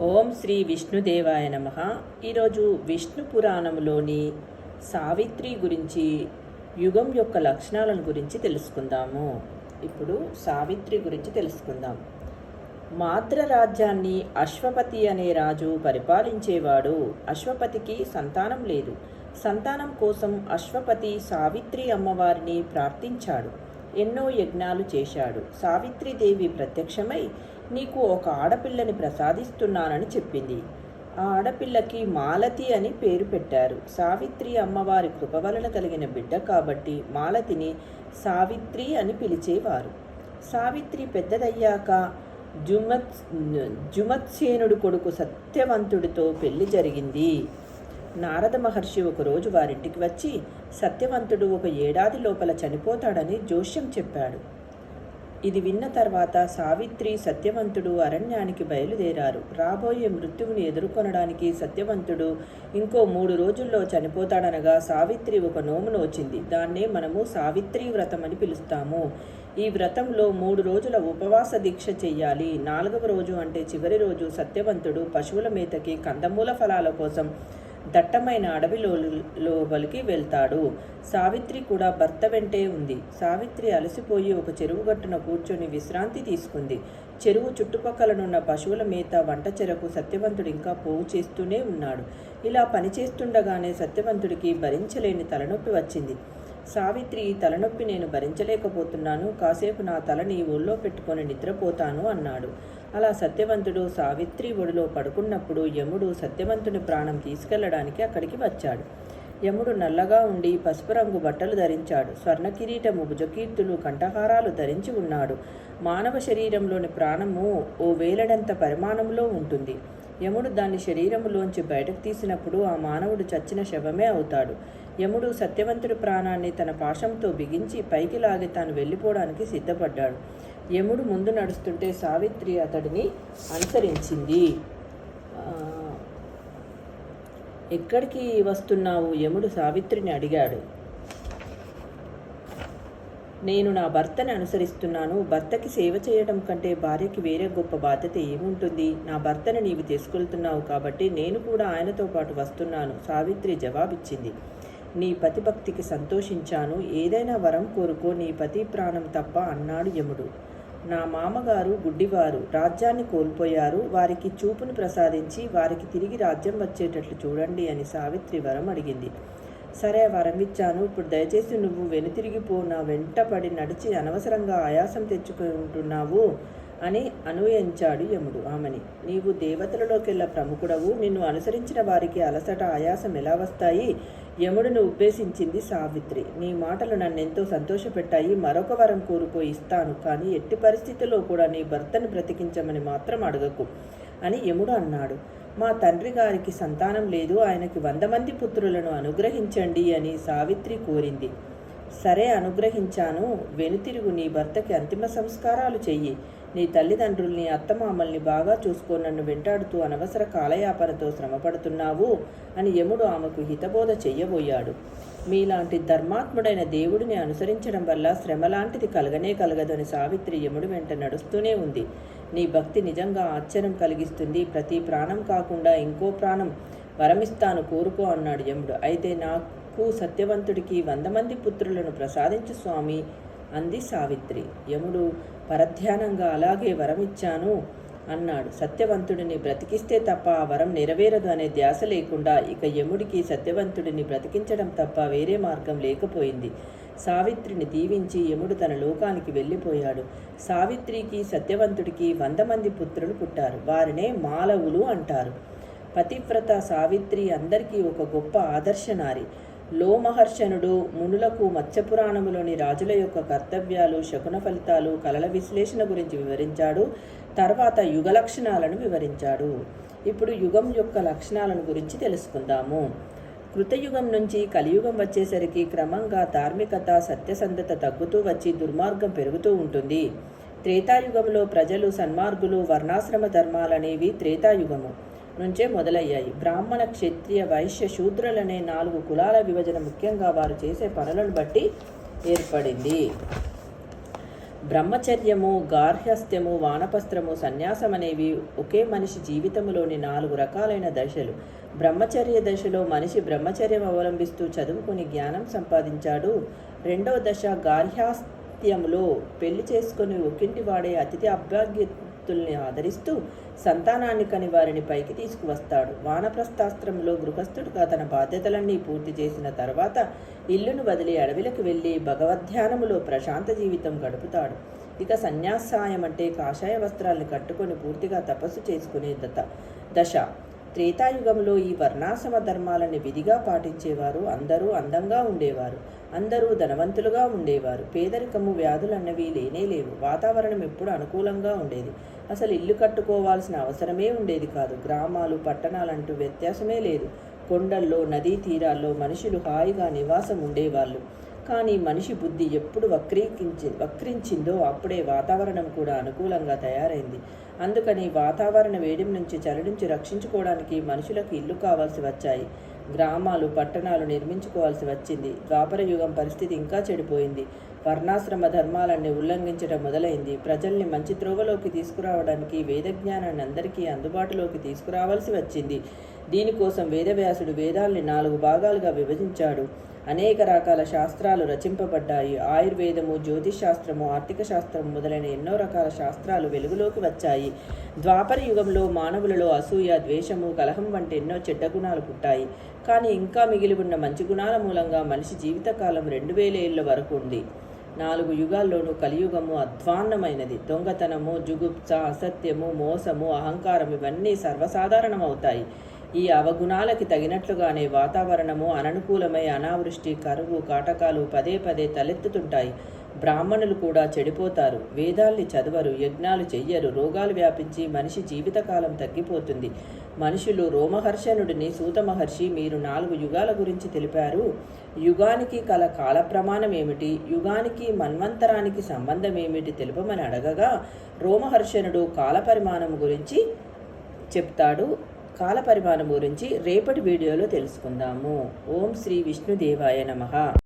ఓం శ్రీ విష్ణుదేవాయ నమ. ఈరోజు విష్ణు పురాణంలోని సావిత్రి గురించి యుగం యొక్క లక్షణాలను గురించి తెలుసుకుందాము. ఇప్పుడు సావిత్రి గురించి తెలుసుకుందాం. మాద్ర రాజ్యాన్ని అశ్వపతి అనే రాజు పరిపాలించేవాడు. అశ్వపతికి సంతానం లేదు. సంతానం కోసం అశ్వపతి సావిత్రి అమ్మవారిని ప్రార్థించాడు. ఎన్నో యజ్ఞాలు చేశాడు. సావిత్రిదేవి ప్రత్యక్షమై నీకు ఒక ఆడపిల్లని ప్రసాదిస్తున్నానని చెప్పింది. ఆ ఆడపిల్లకి మాలతి అని పేరు పెట్టారు. సావిత్రి అమ్మవారి కృప వలన కలిగిన బిడ్డ కాబట్టి మాలతిని సావిత్రి అని పిలిచేవారు. సావిత్రి పెద్దదయ్యాక జుమత్ జుమత్సేనుడు కొడుకు సత్యవంతుడితో పెళ్ళి జరిగింది. నారద మహర్షి ఒకరోజు వారింటికి వచ్చి సత్యవంతుడు ఒక ఏడాది లోపల చనిపోతాడని జోష్యం చెప్పాడు. ఇది విన్న తర్వాత సావిత్రి సత్యవంతుడు అరణ్యానికి బయలుదేరారు. రాబోయే మృత్యువుని ఎదుర్కొనడానికి సత్యవంతుడు ఇంకో మూడు రోజుల్లో చనిపోతాడనగా సావిత్రి ఒక నోమును వచ్చింది. దాన్నే మనము సావిత్రి వ్రతం అని పిలుస్తాము. ఈ వ్రతంలో మూడు రోజుల ఉపవాస దీక్ష చెయ్యాలి. నాలుగవ రోజు అంటే చివరి రోజు సత్యవంతుడు పశువుల మేతకి కందమూల ఫలాల కోసం దట్టమైన అడవిలో లోపలికి వెళ్తాడు. సావిత్రి కూడా భర్త వెంటే ఉంది. సావిత్రి అలసిపోయి ఒక చెరువు గట్టున కూర్చొని విశ్రాంతి తీసుకుంది. చెరువు చుట్టుపక్కలనున్న పశువుల మేత వంట చెరకు సత్యవంతుడు ఇంకా పోగు చేస్తూనే ఉన్నాడు. ఇలా పనిచేస్తుండగానే సత్యవంతుడికి భరించలేని తలనొప్పి వచ్చింది. సావిత్రి తలనొప్పి నేను భరించలేకపోతున్నాను. కాసేపు నా తలని ఒళ్ళో పెట్టుకొని నిద్రపోతాను అన్నాడు. అలా సత్యవంతుడు సావిత్రి ఒడిలో పడుకున్నప్పుడు యముడు సత్యవంతుని ప్రాణం తీసుకెళ్ళడానికి అక్కడికి వచ్చాడు. యముడు నల్లగా ఉండి పసుపు రంగు బట్టలు ధరించాడు. స్వర్ణ కిరీటము భుజకీర్తులు కంఠహారాలు ధరించి ఉన్నాడు. మానవ శరీరంలోని ప్రాణము ఓ వేలడంత పరిమాణంలో ఉంటుంది. యముడు దాన్ని శరీరములోంచి బయటకు తీసినప్పుడు ఆ మానవుడు చచ్చిన శవమే అవుతాడు. యముడు సత్యవంతుడి ప్రాణాన్ని తన పాశంతో బిగించి పైకి లాగి తాను వెళ్ళిపోవడానికి సిద్ధపడ్డాడు. యముడు ముందు నడుస్తుంటే సావిత్రి అతడిని అనుసరించింది. ఎక్కడికి వస్తున్నావు? యముడు సావిత్రిని అడిగాడు. నేను నా భర్తని అనుసరిస్తున్నాను. భర్తకి సేవ చేయడం కంటే భార్యకి వేరే గొప్ప బాధ్యత ఏముంటుంది? నా భర్తని నీవు తీసుకెళ్తున్నావు కాబట్టి నేను కూడా ఆయనతో పాటు వస్తున్నాను సావిత్రి జవాబిచ్చింది. నీ పతిభక్తికి సంతోషించాను. ఏదైనా వరం కోరుకో నీ పతి ప్రాణం తప్ప అన్నాడు యముడు. నా మామగారు గుడ్డివారు. రాజ్యాన్ని కోల్పోయారు. వారికి చూపును ప్రసాదించి వారికి తిరిగి రాజ్యం వచ్చేటట్లు చూడండి అని సావిత్రి వరం అడిగింది. సరే వరం ఇచ్చాను. ఇప్పుడు దయచేసి నువ్వు వెనుతిరిగిపో. నా వెంట పడి నడిచి అనవసరంగా ఆయాసం తెచ్చుకుంటున్నావు. అని అనుయంచాడు యముడు. ఆమెని నీవు దేవతలలోకెల్లా ప్రముఖుడవు. నిన్ను అనుసరించిన వారికి అలసట ఆయాసం ఎలా వస్తాయి? యముడును ఉద్దేశించింది సావిత్రి. నీ మాటలు నన్నెంతో సంతోషపెట్టాయి. మరొక వరం కోరుకో ఇస్తాను. కానీ ఎట్టి పరిస్థితుల్లో కూడా నీ భర్తను బ్రతికించమని మాత్రం అడగకు అని యముడు అన్నాడు. మా తండ్రి గారికి సంతానం లేదు. ఆయనకి వంద మంది పుత్రులను అనుగ్రహించండి అని సావిత్రి కోరింది. సరే అనుగ్రహించాను. వెనుతిరుగు నీ భర్తకి అంతిమ సంస్కారాలు చెయ్యి. నీ తల్లిదండ్రుల్ని అత్తమామల్ని బాగా చూసుకో నన్ను వెంటాడుతూ అనవసర కాలయాపనతో శ్రమపడుతున్నావు అని యముడు ఆమెకు హితబోధ చెయ్యబోయాడు. మీలాంటి ధర్మాత్ముడైన దేవుడిని అనుసరించడం వల్ల శ్రమ లాంటిది కలగనే కలగదని సావిత్రి యముడు వెంట నడుస్తూనే ఉంది. నీ భక్తి నిజంగా ఆశ్చర్యం కలిగిస్తుంది. ప్రతి ప్రాణం కాకుండా ఇంకో ప్రాణం వరమిస్తాను కోరుకో అన్నాడు యముడు. అయితే నాకు సత్యవంతుడికి వంద మంది పుత్రులను ప్రసాదించు స్వామి అంది సావిత్రి. యముడు పరధ్యానంగా అలాగే వరమిచ్చాను అన్నాడు. సత్యవంతుడిని బ్రతికిస్తే తప్ప ఆ వరం నెరవేరదు అనే ధ్యాస లేకుండా ఇక యముడికి సత్యవంతుడిని బ్రతికించడం తప్ప వేరే మార్గం లేకపోయింది. సావిత్రిని దీవించి యముడు తన లోకానికి వెళ్ళిపోయాడు. సావిత్రికి సత్యవంతుడికి వంద మంది పుత్రులు పుట్టారు. వారినే మాలవులు అంటారు. పతివ్రత సావిత్రి అందరికీ ఒక గొప్ప ఆదర్శనారి లోమహర్షణుడు మునులకు మత్స్యపురాణములోని రాజుల యొక్క కర్తవ్యాలు శకున ఫలితాలు కలల విశ్లేషణ గురించి వివరించాడు. తర్వాత యుగ లక్షణాలను వివరించాడు. ఇప్పుడు యుగం యొక్క లక్షణాలను గురించి తెలుసుకుందాము. కృతయుగం నుంచి కలియుగం వచ్చేసరికి క్రమంగా ధార్మికత సత్యసంధత తగ్గుతూ వచ్చి దుర్మార్గం పెరుగుతూ ఉంటుంది. త్రేతాయుగంలో ప్రజలు సన్మార్గులు వర్ణాశ్రమ ధర్మాలనేవి త్రేతాయుగము. నుంచే మొదలయ్యాయి. బ్రాహ్మణ క్షత్రియ వైశ్య శూద్రులనే నాలుగు కులాల విభజన ముఖ్యంగా వారు చేసే పనులను బట్టి ఏర్పడింది. బ్రహ్మచర్యము గార్హస్థ్యము వానపస్త్రము సన్యాసం అనేవి ఒకే మనిషి జీవితంలోని నాలుగు రకాలైన దశలు. బ్రహ్మచర్య దశలో మనిషి బ్రహ్మచర్యం అవలంబిస్తూ చదువుకుని జ్ఞానం సంపాదించాడు. రెండవ దశ గార్హస్థ్యములో పెళ్ళి చేసుకుని ఒకింటి వాడే అతిథి భక్తుల్ని ఆదరిస్తూ సంతానాన్ని కని వారిని పైకి తీసుకువస్తాడు. వానప్రస్థాస్త్రంలో గృహస్థుడుగా తన బాధ్యతలన్నీ పూర్తి చేసిన తర్వాత ఇల్లును వదిలి అడవిలకు వెళ్ళి భగవద్ధ్యానములో ప్రశాంత జీవితం గడుపుతాడు. ఇక సన్యాసాయం అంటే కాషాయ వస్త్రాలను కట్టుకొని పూర్తిగా తపస్సు చేసుకునే దత దశ. త్రేతాయుగంలో ఈ వర్ణాశ్రమ ధర్మాలని విధిగా పాటించేవారు అందరూ అందంగా ఉండేవారు. అందరూ ధనవంతులుగా ఉండేవారు. పేదరికము వ్యాధులన్నవి లేనే లేవు. వాతావరణం ఎప్పుడు అనుకూలంగా ఉండేది. అసలు ఇల్లు కట్టుకోవాల్సిన అవసరమే ఉండేది కాదు. గ్రామాలు పట్టణాలంటూ వ్యత్యాసమే లేదు. కొండల్లో నదీ తీరాల్లో మనుషులు హాయిగా నివాసం ఉండేవాళ్ళు. కానీ మనిషి బుద్ధి ఎప్పుడు వక్రీకించి వక్రించిందో అప్పుడే వాతావరణం కూడా అనుకూలంగా తయారైంది. అందుకని వాతావరణ వేడి నుంచి చలి నుంచి రక్షించుకోవడానికి మనుషులకు ఇల్లు కావాల్సి వచ్చాయి. గ్రామాలు పట్టణాలు నిర్మించుకోవాల్సి వచ్చింది. ద్వాపర యుగం పరిస్థితి ఇంకా చెడిపోయింది. వర్ణాశ్రమ ధర్మాలన్నీ ఉల్లంఘించడం మొదలైంది. ప్రజల్ని మంచి త్రోవలోకి తీసుకురావడానికి వేదజ్ఞానాన్ని అందరికీ అందుబాటులోకి తీసుకురావాల్సి వచ్చింది. దీనికోసం వేదవ్యాసుడు వేదాల్ని నాలుగు భాగాలుగా విభజించాడు. అనేక రకాల శాస్త్రాలు రచింపబడ్డాయి. ఆయుర్వేదము జ్యోతిష్ శాస్త్రము ఆర్థిక శాస్త్రం మొదలైన ఎన్నో రకాల శాస్త్రాలు వెలుగులోకి వచ్చాయి. ద్వాపర యుగంలో మానవులలో అసూయ ద్వేషము కలహం వంటి ఎన్నో చెడ్డ గుణాలు పుట్టాయి. కానీ ఇంకా మిగిలి ఉన్న మంచి గుణాల మూలంగా మనిషి జీవితకాలం రెండు వేల ఏళ్ళ వరకు ఉంది. నాలుగు యుగాల్లోనూ కలియుగము అధ్వాన్నమైనది. దొంగతనము జుగుప్స అసత్యము మోసము అహంకారం ఇవన్నీ సర్వసాధారణమవుతాయి. ఈ అవగుణాలకి తగినట్లుగానే వాతావరణము అననుకూలమై అనావృష్టి కరువు కాటకాలు పదే పదే తలెత్తుతుంటాయి. బ్రాహ్మణులు కూడా చెడిపోతారు. వేదాల్ని చదవరు యజ్ఞాలు చెయ్యరు రోగాలు వ్యాపించి మనిషి జీవితకాలం తగ్గిపోతుంది. మనుషులు రోమహర్షణుడిని సూత మహర్షి మీరు నాలుగు యుగాల గురించి తెలిపారు. యుగానికి కల కాల ప్రమాణం ఏమిటి? యుగానికి మన్వంతరానికి సంబంధం ఏమిటి తెలుపమని అడగగా రోమహర్షణుడు కాల పరిమాణం గురించి చెప్తాడు. కాల పరిమాణం గురించి రేపటి వీడియోలో తెలుసుకుందాము. ఓం శ్రీ విష్ణుదేవాయ నమః.